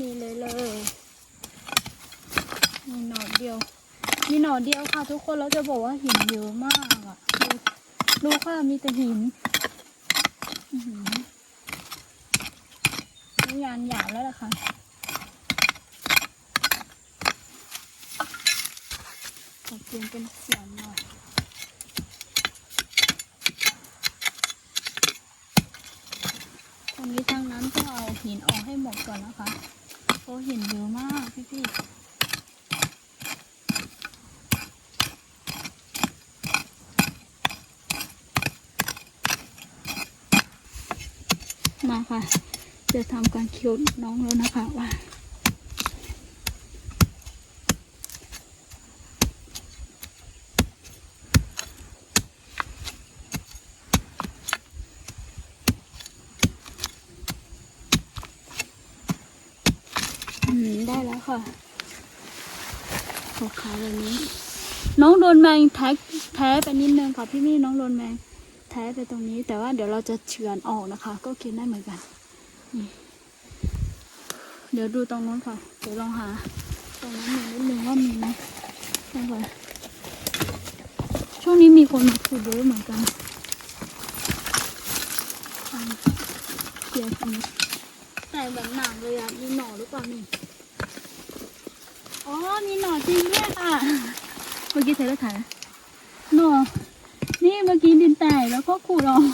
มีเลยเลย มีหนอดเดียว มีหนอดเดียวค่ะ ทุกคนเราจะบอกว่าหินเยอะมากอะดูดูค่ะมีแต่หินอื้อหือนี่งานหยาบแล้วล่ะค่ะขอเปลี่ยนเป็นเสียงหน่อยตรงนี้ทางนั้นก็เอาหินออกให้หมดก่อนนะคะ โอ้เหินเยอะมากพี่พี่มาค่ะ จะทำการคิ้วน้องแล้วนะคะว่า อืมได้แล้วค่ะ ขาวขาวแบบนี้ น้องโดนแมงแท็กแท้ไปนิดนึงค่ะพี่มี่น้องโดนแมงแท้ไปตรงนี้ แต่ว่าเดี๋ยวเราจะเฉือนออกนะคะ ก็กินได้เหมือนกันเดี๋ยวดูตรงนู้นค่ะเดี๋ยวลองหา ตรงนั้นหนึ่งนิดนึงว่ามีไหมนี่ค่ะช่วงนี้มีคนมาขุดเยอะเหมือนกันอ่าเดี๋ยรงนี้แต่แบบหนักเลยอะมีหน่อหรือเปล่านี่ อ๋อ มีหน่อจริงด้วยค่ะ เมื่อกี้เธอได้ถ่ายไหมหน่อ นี่เมื่อกี้ดินแตกแล้วก็ขูดออก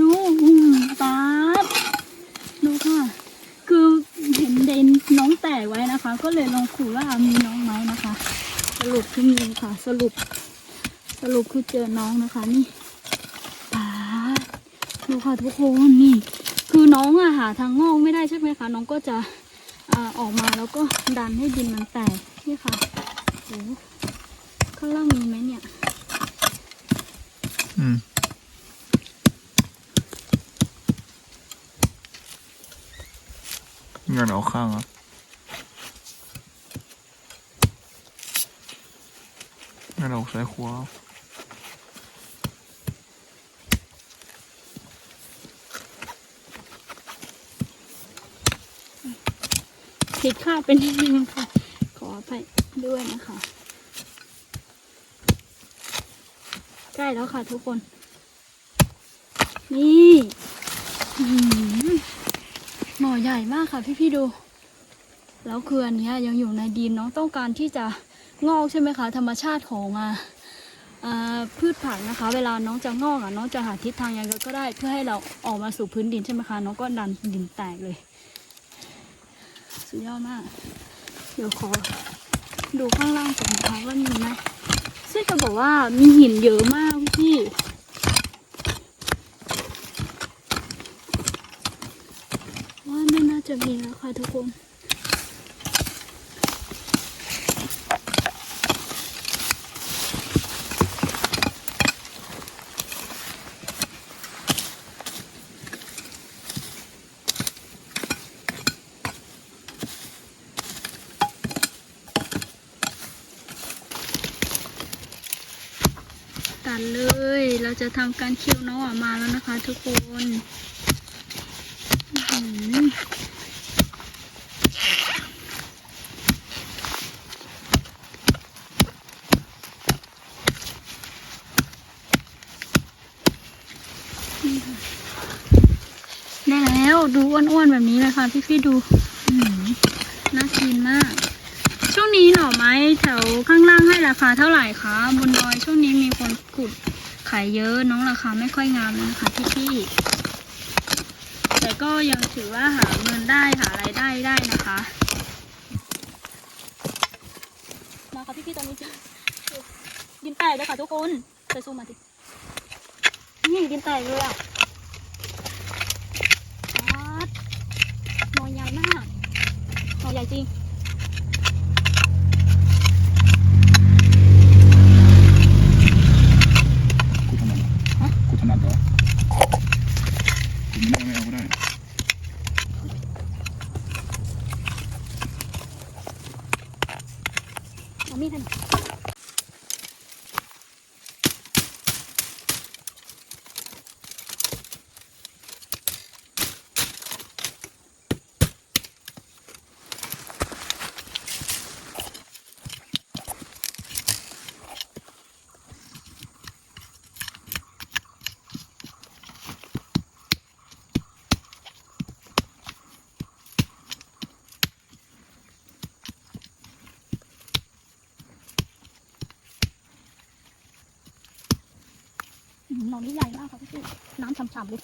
ดูอืมตาดดูค่ะ คือเห็นเดนน้องแตกไว้นะคะ ก็เลยลองขูดว่ามีน้องไหมนะคะ สรุปที่มีค่ะ สรุป สรุปคือเจอน้องนะคะนี่ตาดดูค่ะทุกคนนี่ คือน้องอะหาทางงอกไม่ได้ใช่ไหมคะ น้องก็จะ อออกมาแล้วก็ดันให้ดินมันแตกนี่ค่ะโอ้ข้างล่างมีไหมเนี่ย อืมงั้นเอาข้างอะงั้นเอาซ้ายขวา ผิดคาดเป็นนิดนึงค่ะ ขออภัยด้วยนะคะ ใกล้แล้วค่ะทุกคน นี่อื้อหือน่อใหญ่มากค่ะพี่ๆดู แล้วคืออันนี้ยังอยู่ในดินน้องต้องการที่จะงอกใช่ไหมคะ ธรรมชาติของอ่าอ่าพืชผักนะคะ เวลาน้องจะงอกอะน้องจะหาทิศทางยังไงก็ได้ เพื่อให้เราออกมาสู่พื้นดินใช่ไหมคะ น้องก็ดันดินแตกเลย สุดยอดมาก เดี๋ยวขอดูข้างล่างก่อนนะคะว่ามีไหมซึ่งจะบอกว่ามีหินเยอะมากพี่ว่าไม่น่าจะมีแล้วค่ะทุกคน ตัดเลย เรา จะทำการเคี่ยวน้องออกมาแล้วนะคะ ทุกคนได้แล้วดูอ้วนๆแบบนี้เลยค่ะพี่ๆดูน่ากินมาก ช่วงนี้หน่อไม้แถวข้างล่างให้ราคาเท่าไหร่คะบนดอยช่วงนี้มีคนขุด ขายเยอะน้องราคาไม่ค่อยงามนะคะพี่พี่ๆแต่ก็ยังถือว่าหาเงินได้หารายได้ได้นะคะ มาค่ะพี่พี่ๆตอนนี้จะดินแตกเลยค่ะทุกคนไปซูมมาดินี่ดินแตกเลยอะหน่อใหญ่มากหน่อใหญ่จริง กูถนัดฮะกูถนัดเหรอกูไม่ได้ไม่เอาก็ได้ เอามีดให้หน่อย นอนที่ใหญ่มากค่ะพี่ๆน้ำ ฉ่ำเลย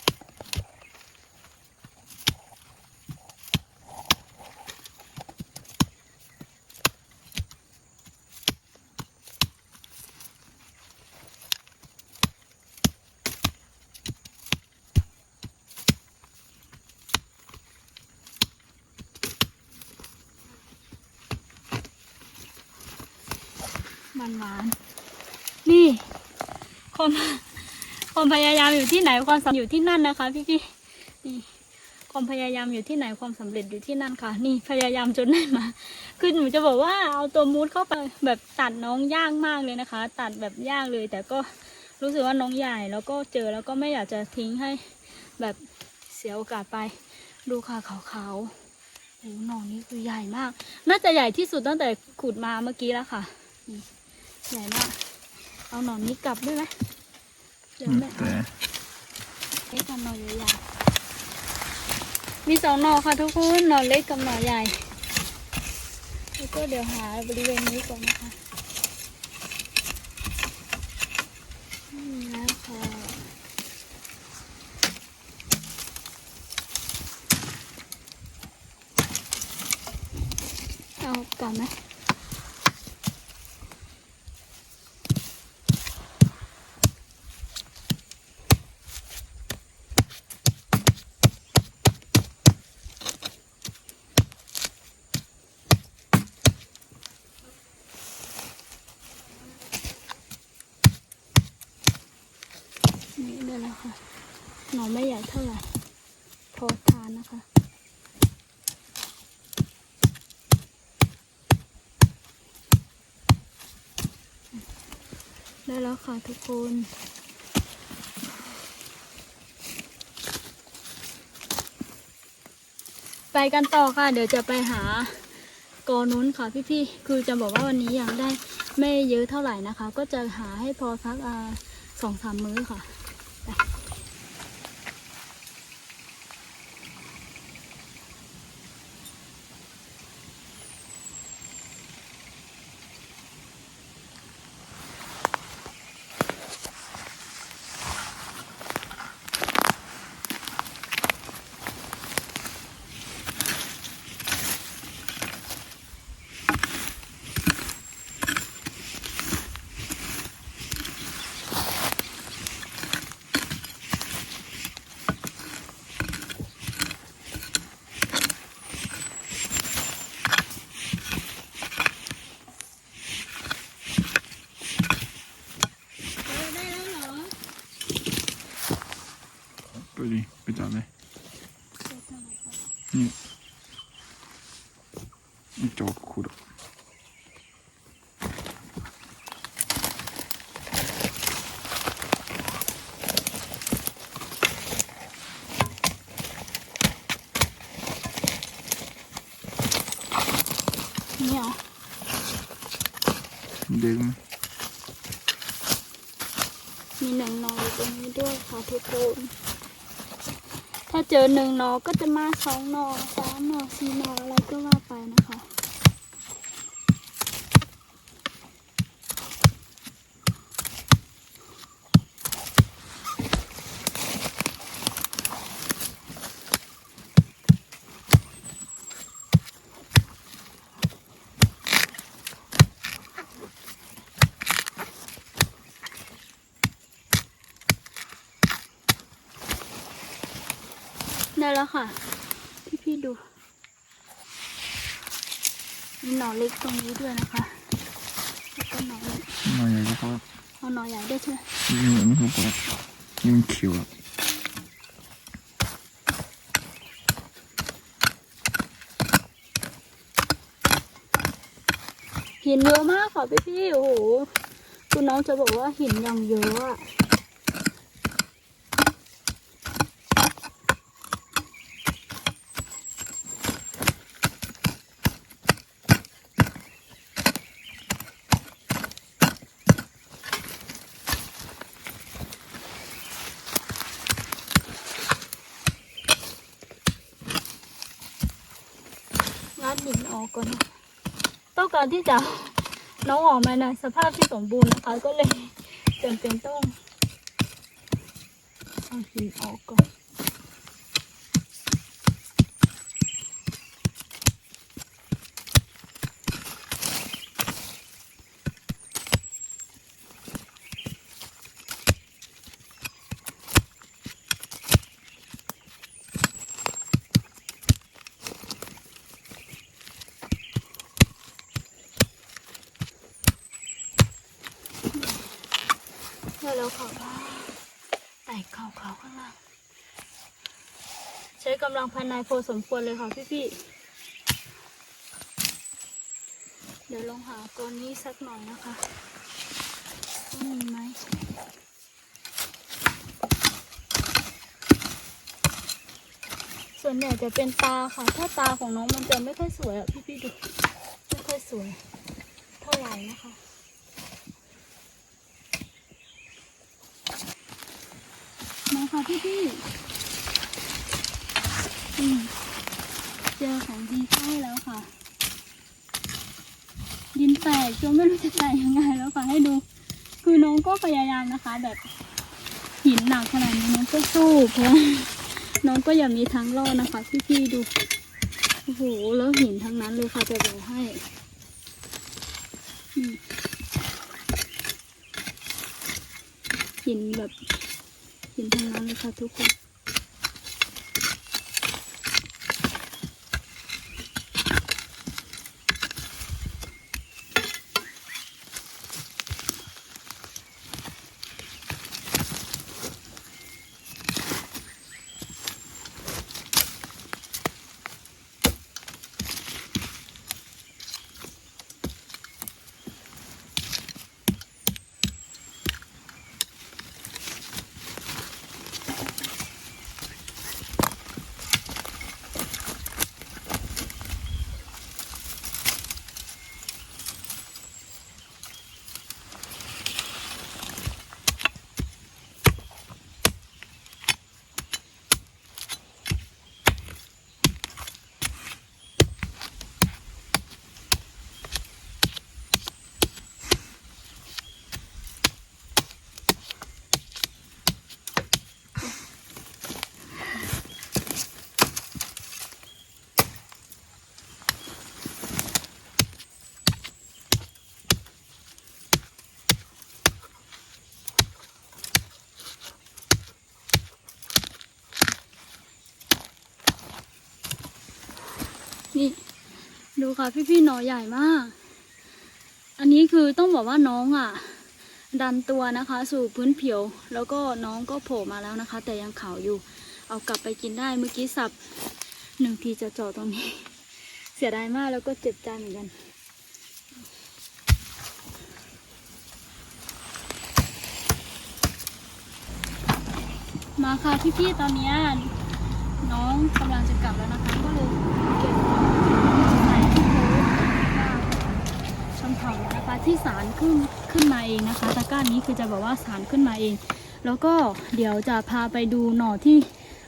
มันหวานนี่ควา ความพยายามอยู่ที่ไหนความสำเร็จอยู่ที่นั่นนะคะ พี่พี่ๆนี่ความพยายามอยู่ที่ไหนความสำเร็จอยู่ที่นั่นค่ะ นี่พยายามจนได้มาคือหนูจะบอกว่าเอาตัวมูดเข้าไปแบบตัดน้องยากมากเลยนะคะ ตัดแบบยากเลย แต่ก็รู้สึกว่าน้องใหญ่แล้วก็เจอแล้วก็ไม่อยากจะทิ้งให้แบบเสียโอกาสไป ดูค่ะขาวๆโอ้หนองนี้คือใหญ่มาก น่าจะใหญ่ที่สุดตั้งแต่ขุดมาเมื่อกี้แล้วค่ะใหญ่มาก เอาหนอนนี้กลับได้ไหม เดี๋ยวแม่เอาแต่เล็กกับหนอนใหญ่ๆมีสองหนอค่ะทุกคนหนอนเล็กกับหนอนใหญ่แล้วก็เดี๋ยวหาบริเวณนี้ก่อนนะคะนี่แล้วค่ะเอากลับไหม นี่ได้แล้วค่ะ หนอนไม่ใหญ่เท่าไหร่ พอทานนะคะ ได้ แล้วค่ะทุกคนไปกันต่อค่ะ เดี๋ยวจะไปหากอนุ้นค่ะพี่ๆ คือจะบอกว่าวันนี้ยังได้ไม่เยอะเท่าไหร่นะคะ ก็จะหาให้พอสักสองสามมื้อค่ะ ไป ได้แล้วเหรอ ไปดิไปจับเลยนี่นี่จอกขุดอะ นี่เหรอ เด็กไหม มีหนึ่งหนออยู่ตรงนี้ด้วยค่ะทุกคน ถ้า เจอหนึ่งหนอก็จะมาสองหนอสามหนอสี่หนออะไรก็ว่าไปนะคะ ได้ แล้วค่ะ พี่พี่ๆดู มีหนอเล็กตรงนี้ด้วยนะคะแล้วก็หนอเล็กหน่อยใหญ่ก็พอเอาหนอใหญ่ด้วยใช่ไหมนี่เหมือนไม่ถูกปากนี่มันเขียวอะหินเยอะมากค่ะพี่พี่ๆโอ้โหคุณน้องจะบอกว่าหินอย่างเยอะอะ ก่อนต้องการที่จะน้องออกมาในสภาพที่สมบูรณ์นะคะ ก็เลยจำเป็นต้องเอาหินออกก่อนเดี๋ยวเราขอว่าไต่เข้างล่างใช้กำลังภายในพอสมควรเลยค่ะพี่ๆเดี๋ยวลองหาตัวนี้สักหน่อยนะคะว่ามีไหมส่วนใหญ่จะเป็นตาค่ะ ถ้าตาของน้องมันจะไม่ค่อยสวยอะพี่ๆดู ไม่ค่อยสวย เท่าไหร่นะคะ มา ค่ะพี่ๆอืมเจอของดีใกล้แล้วค่ะ ดินแตกจนไม่รู้จะแตกยังไงแล้วค่ะให้ดู คือน้องก็พยายามนะคะ แบบหินหนักขนาดนี้น้องก็สู้เพราะว่าน้องก็อย่ามีทางรอดนะคะ พี่ๆดูโอ้โหแล้วหินทั้งนั้นเลยค่ะจะบอกให้หินแบบ หินทั้งนั้นเลยค่ะทุกคน นี่ ดูค่ะพี่ๆหนอใหญ่มาก อันนี้คือต้องบอกว่าน้องอะ ดันตัวนะคะ สู่พื้นผิว แล้วก็น้องก็โผล่มาแล้วนะคะ แต่ยังขาวอยู่ เอากลับไปกินได้เมื่อกี้สับหนึ่งทีจะเจาะตรงนี้ เสียดายมากแล้วก็เจ็บใจเหมือนกันมาค่ะพี่ๆ ตอนนี้น้องกำลังจะกลับแล้วนะคะก็เลยเก็บใส่ที่โพสชน เผานะคะ ที่สารขึ้นขึ้นมาเองนะคะ ตะกร้านี้คือจะบอกว่าสารขึ้นมาเอง แล้วก็เดี๋ยวจะพาไปดูหน่อที่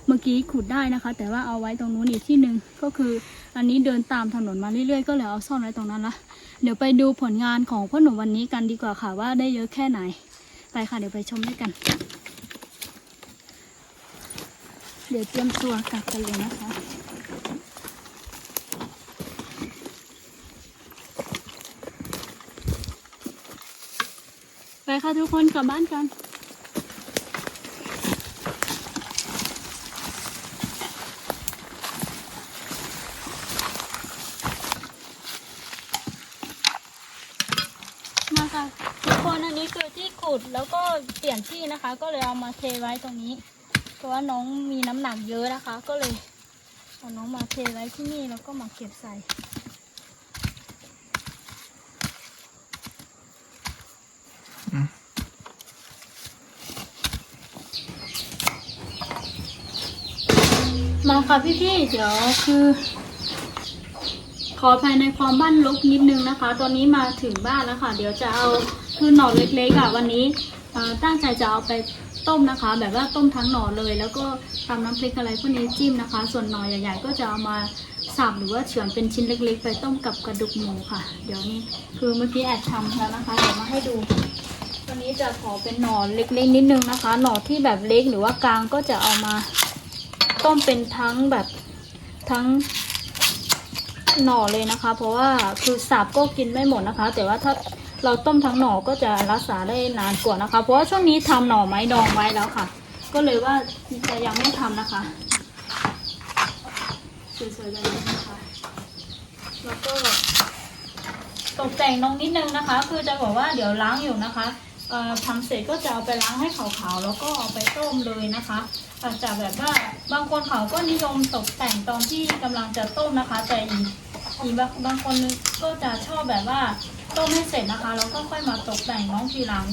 เมื่อกี้ขุดได้นะคะ แต่ว่าเอาไว้ตรงนู้นอีกที่หนึ่งก็คืออันนี้เดินตามถนนมาเรื่อยๆ ก็เลยเอาซ่อนไว้ตรงนั้นละเดี๋ยวไปดูผลงานของพ่อหนุ่มวันนี้กันดีกว่าค่ะว่าได้เยอะแค่ไหน ไปค่ะเดี๋ยวไปชมด้วยกัน เดี๋ยวเตรียมตัวกลับกันเลยนะคะ ค่ะทุกคนกลับบ้านกันมาค่ะทุกคนอันนี้คือที่ขุดแล้วก็เปลี่ยนที่นะคะ ก็เลยเอามาเทไว้ตรงนี้เพราะว่าน้องมีน้ำหนักเยอะนะคะ ก็เลยเอาน้องมาเทไว้ที่นี่แล้วก็มาเก็บใส่ มาค่ะพี่ๆเดี๋ยวคือ ขอภายในความบ้านลกนิดนึงนะคะ ตอนนี้มาถึงบ้านแล้วค่ะ เดี๋ยวจะเอาคือหน่อเล็กๆอะวันนี้ตั้งใจจะเอาไปต้มนะคะ แบบว่าต้มทั้งหน่อเลย แล้วก็ทำน้ำพริกอะไรพวกนี้จิ้มนะคะ ส่วนหน่อใหญ่ๆ ก็จะเอามาสับหรือว่าเฉือนเป็นชิ้นเล็ก ๆ ไปต้มกับกระดูกหมูค่ะ เดี๋ยวนี้คือเมื่อกี้แอบทำแล้วนะคะเดี๋ยวมาให้ดู นี้จะขอเป็นหน่อเล็กๆนิดนึงนะคะ หน่อที่แบบเล็กหรือว่ากลางก็จะเอามาต้มเป็นทั้งแบบทั้งหน่อเลยนะคะ เพราะว่าคือสับก็กินไม่หมดนะคะ แต่ว่าถ้าเราต้มทั้งหน่อก็จะรักษาได้นานกว่านะคะ เพราะว่าช่วงนี้ทำหน่อไม้ดองไว้แล้วค่ะ ก็เลยว่าจะยังไม่ทำนะคะสวยๆแบบนี้นะคะ แล้วก็ตกแต่งน้องนิดนึงนะคะ คือจะบอกว่าเดี๋ยวล้างอยู่นะคะ ทำเสร็จก็จะเอาไปล้างให้ขาวๆแล้วก็เอาไปต้มเลยนะคะอาจจะแบบว่าบางคนเขาก็นิยมตกแต่งตอนที่กำลังจะต้มนะคะ แต่อีกอีกบางบางคนก็จะชอบแบบว่าต้มให้เสร็จนะคะแล้วก็ค่อยมาตกแต่งน้องทีหลัง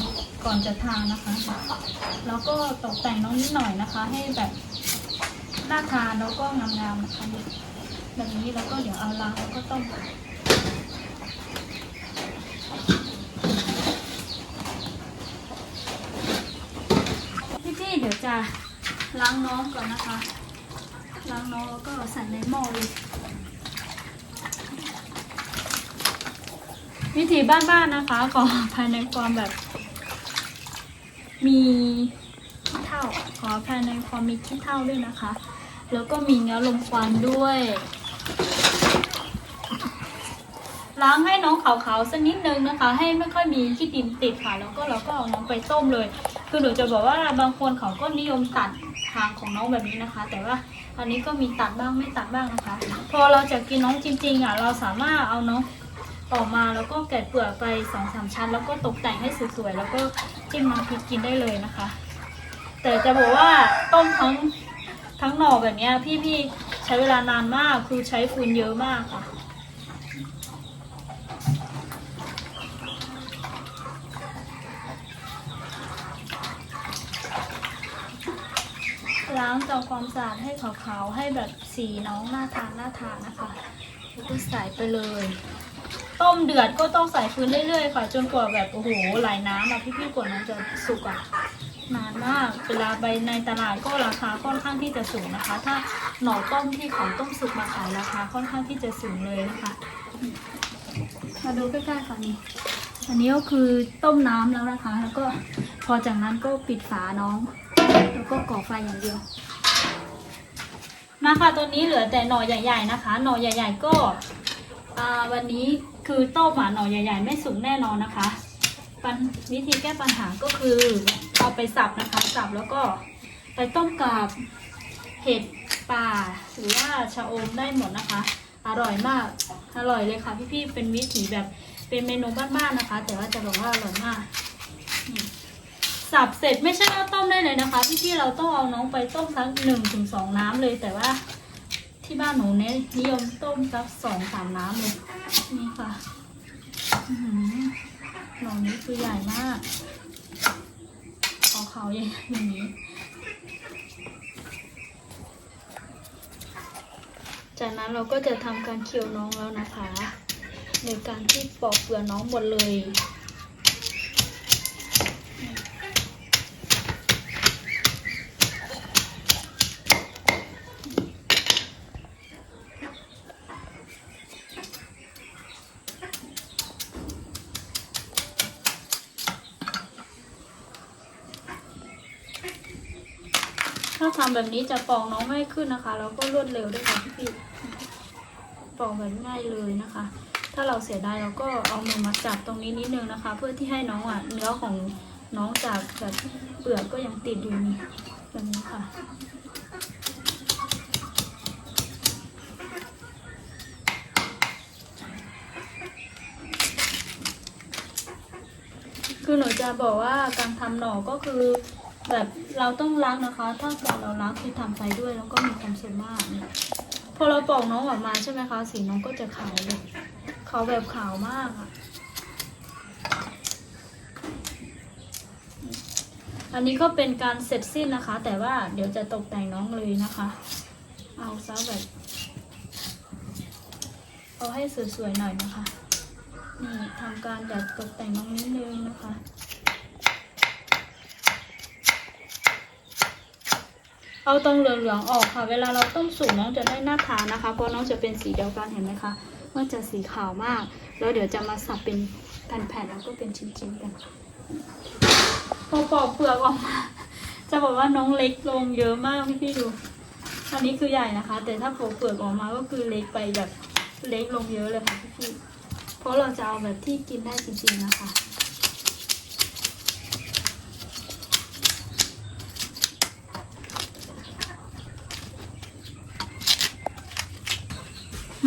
ก่อนจะทานนะคะ แล้วก็ตกแต่งน้องนิดหน่อยนะคะ ให้แบบน่าทานแล้วก็งามๆนะคะแบบนี้แล้วก็เดี๋ยวเอาล้างแล้วก็ต้ม พี่ๆเดี๋ยว จะล้างน้องก่อนนะคะ ล้างน้องแล้วก็ใส่ในหม้อเลย วิธีบ้านๆนะคะขอภายในความแบบ มีขี้เท่าขอภายในความมีขี้เท่าด้วยนะคะ แล้วก็มีเนื้อลมควันด้วยล้างให้น้องขาวๆสักนิดนึงนะคะ ให้ไม่ค่อยมีขี้ดินติดค่ะ แล้วก็เราก็เอาน้องไปต้มเลย คือหนูจะบอกว่าบางคนเขาก็นิยมตัดทางของน้องแบบนี้นะคะ แต่ว่าอันนี้ก็มีตัดบ้างไม่ตัดบ้างนะคะ พอเราจะกินน้องจริงๆอะเราสามารถเอาน้องออกมาแล้วก็แกะเปลือกไปสองสามชั้น แล้วก็ตกแต่งให้สวยๆแล้วก็จิ้มน้ำพริกกินได้เลยนะคะ แต่จะบอกว่าต้มทั้งทั้งหน่อแบบนี้พี่ๆใช้เวลานานมากคือใช้ฟืนเยอะมากค่ะ ล้างทำความสะอาดให้ขาวๆให้แบบสีน้องน่าทานน่าทานนะคะแล้วก็ใส่ไปเลย ต้มเดือดก็ต้องใส่ฟืนเรื่อยๆค่ะ จนกว่าแบบโอ้โหไหลน้ำอะพี่ๆกว่าน้องจะสุกอะนานมากเวลาไปในตลาดก็ราคาค่อนข้างที่จะสูงนะคะ ถ้าหน่อต้มที่เขาต้มสุกมาขายราคาค่อนข้างที่จะสูงเลยนะคะมาดูใกล้ๆค่ะนี่อันนี้ก็คือต้มน้ำแล้วนะคะ แล้วก็พอจากนั้นก็ปิดฝาน้อง ก็ก่อไฟอย่างเดียว นะคะตัวนี้เหลือแต่หน่อใหญ่ ๆนะคะ หน่อใหญ่ ๆ ก็วันนี้คือต้มอะหน่อใหญ่ ๆ ไม่สุกแน่นอนนะคะปัญวิธีแก้ปัญหาก็คือเอาไปสับนะคะสับแล้วก็ไปต้มกับเห็ดป่าหรือว่าชะอมได้หมดนะคะ อร่อยมากอร่อยเลยค่ะพี่ๆเป็นวิถีแบบเป็นเมนูบ้านๆนะคะ แต่ว่าจะบอกว่าอร่อยมาก สับเสร็จไม่ใช่ว่าต้มได้เลยนะคะพี่ที่เราต้องเอาน้องไปต้มสักหนึ่งถึงสองน้ำเลยแต่ว่าที่บ้านหนูเน้นนิยมต้มสักสองสามน้ำเลยนี่ค่ะน้อหือหน่อนี้คือใหญ่มากขอเขาใหญ่อย่างนี้ จากนั้นเราก็จะทำการเคี่ยวน้องแล้วนะคะโดยการที่ปอกเปลือกน้องหมดเลยาทำแบบนี้จะปอกน้องไม่ขึ้นนะคะ แล้วก็รวดเร็วด้วยค่ะพี่พี่ปอกแบบง่ายเลยนะคะ ถ้าเราเสียดายเราก็เอามือมาจับตรงนี้นิดนึงนะคะ เพื่อที่ให้น้องอะเนื้อของน้องจากแบบเปลือกก็ยังติดอยู่นี่แบบนี้ค่ะคือหนูจะบอกว่าการทำหน่อก็คือ แบบเราต้องล้างนะคะ ถ้าเกิดเราล้างคือทำไปด้วยแล้วก็มีความสุขมากเนี่ยพอเราปอกน้องออกมาใช่ไหมคะ สีน้องก็จะขาวเลยขาวแบบขาวมากอะอันนี้ก็เป็นการเสร็จสิ้นนะคะ แต่ว่าเดี๋ยวจะตกแต่งน้องเลยนะคะ เอาซะแบบ เอาให้สวยๆหน่อยนะคะนี่ทำการแบบตกแต่งน้องนิดนึงนะคะ เอาตรงเหลืองๆออกค่ะ เวลาเราต้มสุกน้องจะได้หน่าทานนะคะ เพราะน้องจะเป็นสีเดียวกันเห็นไหมคะมันจะสีขาวมาก แล้วเดี๋ยวจะมาสับเป็นแผ่นๆแล้วก็เป็นชิ้นๆกันพอปอกเปลือกออกมา จะบอกว่าน้องเล็กลงเยอะมากพี่พี่ๆดู อันนี้คือใหญ่นะคะ แต่ถ้าปอกเปลือกออกมาก็คือเล็กไปแบบเล็กลงเยอะเลยค่ะพี่พี่ๆเพราะเราจะเอาแบบที่กินได้จริงๆนะคะ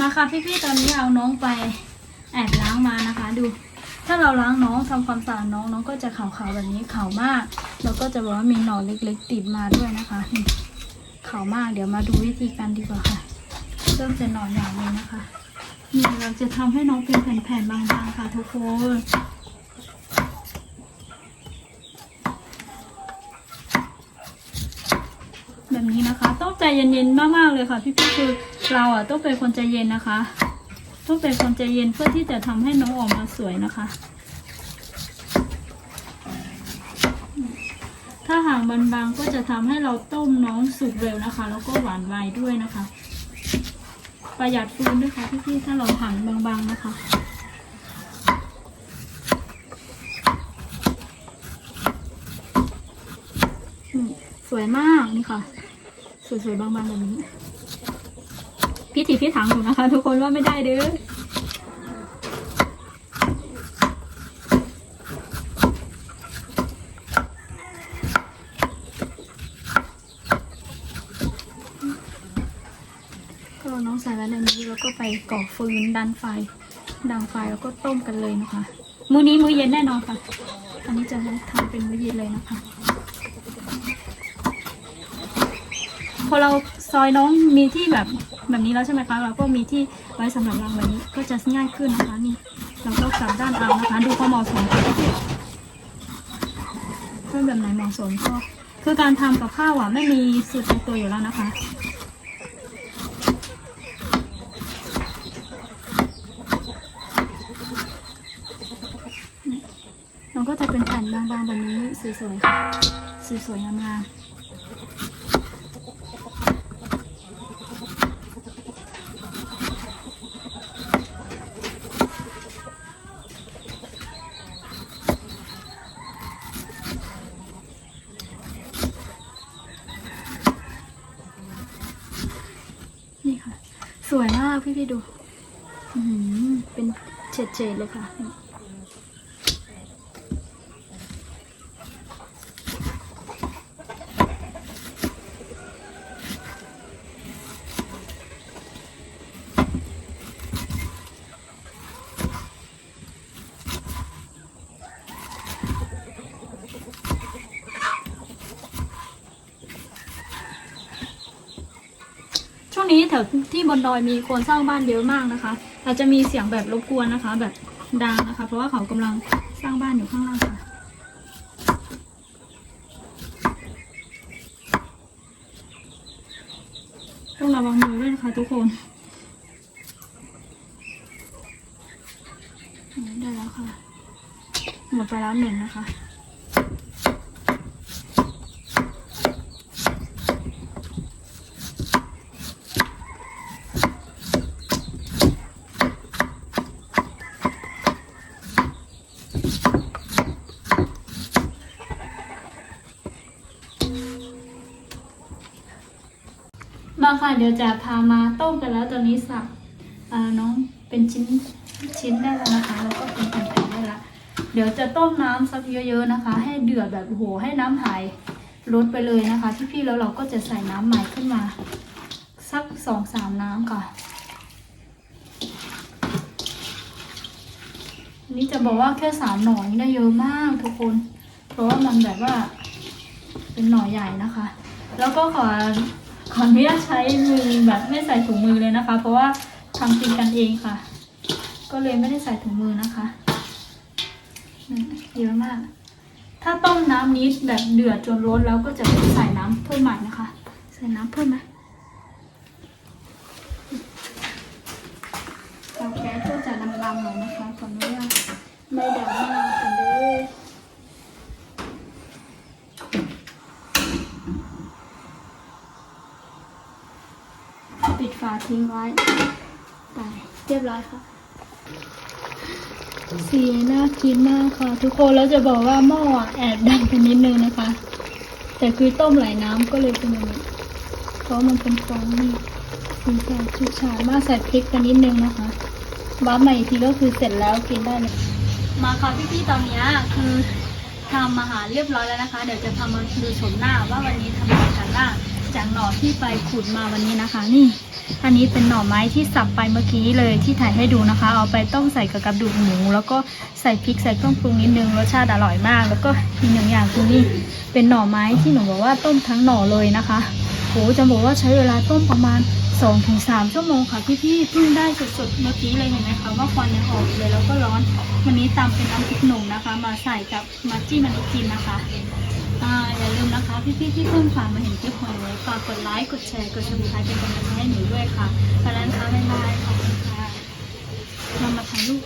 มาค่ะพี่ๆตอนนี้เอาน้องไปแอบล้างมานะคะ ดู ถ้าเราล้างน้องทำความสะอาดน้องน้องก็จะขาวๆแบบนี้ขาวมาก แล้วก็จะบอกว่ามีหนอนเล็กๆ ติดมาด้วยนะคะนี่ขาวมากเดี๋ยวมาดูวิธีการดีกว่าค่ะเริ่มจะหนอนอย่างนี้นะคะนี่เราจะทำให้น้องเป็นแผ่นๆบางๆค่ะทุกคนแบบนี้นะคะ ต้องใจเย็นๆมากๆเลยค่ะพี่ๆคือ เราอะต้องเป็นคนใจเย็นนะคะ ต้องเป็นคนใจเย็นเพื่อที่จะทำให้น้องออกมาสวยนะคะ ถ้าหางบางๆก็จะทำให้เราต้มน้องสุกเร็วนะคะ แล้วก็หวานไวด้วยนะคะ ประหยัดฟืนด้วยค่ะพี่ๆถ้าเราหางบางๆนะคะสวยมากนี่ค่ะ สวยๆบางๆแบบนี้ พี่ถีพี่ถังอยู่นะคะ ทุกคนว่าไม่ได้เด้อก็น้องใส่ไว้ในนี้แล้วก็ไปก่อฟืนดันไฟ ดังไฟแล้วก็ต้มกันเลยนะคะ มื้อนี้มื้อเย็นแน่นอนค่ะ อันนี้จะทำเป็นมื้อเย็นเลยนะคะ พอเราซอยน้องมีที่แบบ แบบนี้แล้วใช่ไหมคะเราก็มีที่ไว้สำหรับวางแบบนี้ก็จะง่ายขึ้นนะคะนี่เราก็กลับด้านเอานะคะ ดูความเหมาะสมค่ะเพื่อแบบไหนเหมาะสมก็คือการทำกับข้าวอะไม่มีสูตรตายตัวอยู่แล้วนะคะเราก็จะเป็นแผ่นบางๆแบบนี้สวยๆค่ะสวยๆงามๆ นี่ค่ะ สวยมาก พี่พี่ดู เป็นเฉดๆเลยค่ะ แถวที่บนดอยมีคนสร้างบ้านเยอะมากนะคะอาจจะมีเสียงแบบรบกวนนะคะ แบบดังนะคะ เพราะว่าเขากำลังสร้างบ้านอยู่ข้างล่างค่ะต้องระวังมือด้วยนะคะทุกคนได้แล้วค่ะ หมดไปแล้วหนึ่งนะคะ ดี๋ยวจะพามาต้มกันแล้วตอนนี้สับน้องเป็นชิ้นชิ้นได้แล้วนะคะแล้วก็เป็นแผ่นๆได้ละเดี๋ยวจะต้มน้ำสักเยอะๆนะคะ ให้เดือดแบบโหให้น้ำหายลดไปเลยนะคะพี่ๆแล้วเราก็จะใส่น้ำใหม่ขึ้นมา สักสองสามน้ำค่ะอันนี้จะบอกว่าแค่สามหน่อนี่ได้เยอะมากทุกคน เพราะว่ามันแบบว่าเป็นหน่อใหญ่นะคะ แล้วก็ขอ ขออนุญาตใช้มือแบบไม่ใส่ถุงมือเลยนะคะ เพราะว่าทำกินกันเองค่ะ ก็เลยไม่ได้ใส่ถุงมือนะคะเยอะมาก ถ้าต้มน้ำนี้แบบเดือดจนร้อนแล้วก็จะใส่น้ำเพิ่มใหม่นะคะ ใส่น้ำเพิ่มไหมเตาแก๊สก็จะดำๆหน่อยนะคะขออนุญาตไม่ดำมากกันเลย ปิดฝา ทิ้งไว้ไปเรียบร้อยค่ะ สีน่ากินมากค่ะ ทุกคนแล้วจะบอกว่าหม้อแอบดังไปนิดนึงนะคะ แต่คือต้มไหลน้ำก็เลยเป็นอย่างนี้เพราะมันเป็นฟองนี่สีสันชุดฉาดมากใส่พริกไปนิดนึงนะคะบ้าใหม่ทีก็คือเสร็จแล้วกินได้เลยมาค่ะพี่ๆตอนนี้คือทำอาหารเรียบร้อยแล้วนะคะ เดี๋ยวจะพามาดูชมหน้าว่าวันนี้ทำอะไรกันบ้างจากหน่อที่ไปขุดมาวันนี้นะคะ นี่ อันนี้เป็นหน่อไม้ที่สับไปเมื่อกี้เลยที่ถ่ายให้ดูนะคะ เอาไปต้มใส่กับกระดูกหมู แล้วก็ใส่พริกใส่เครื่องปรุงนิดนึงรสชาติอร่อยมาก แล้วก็อีกหนึ่งอย่างคือนี่เป็นหน่อไม้ที่หนูบอกว่าต้มทั้งหน่อเลยนะคะโหจะบอกว่าใช้เวลาต้มประมาณ2-3ชั่วโมงค่ะพี่ๆเพิ่งได้สดๆเมื่อกี้เลยเห็นไหมคะว่าควันยังออกเลยแล้วก็ร้อน วันนี้ตำเป็นน้ำพริกหนุ่มนะคะ มาใส่กับมาจิ้มมันกินนะคะ อาอย่าลืมนะคะพี่ๆที่เพิ่มผ่านมาเห็นคลิปของหนูฝากกดไลค์กดแชร์กดซับสไครป์เป็นกำลังใจให้หนูด้วยค่ะไปแล้นะคะบ๊ายบายขอบคุณค่ะมามาถ่ายรูป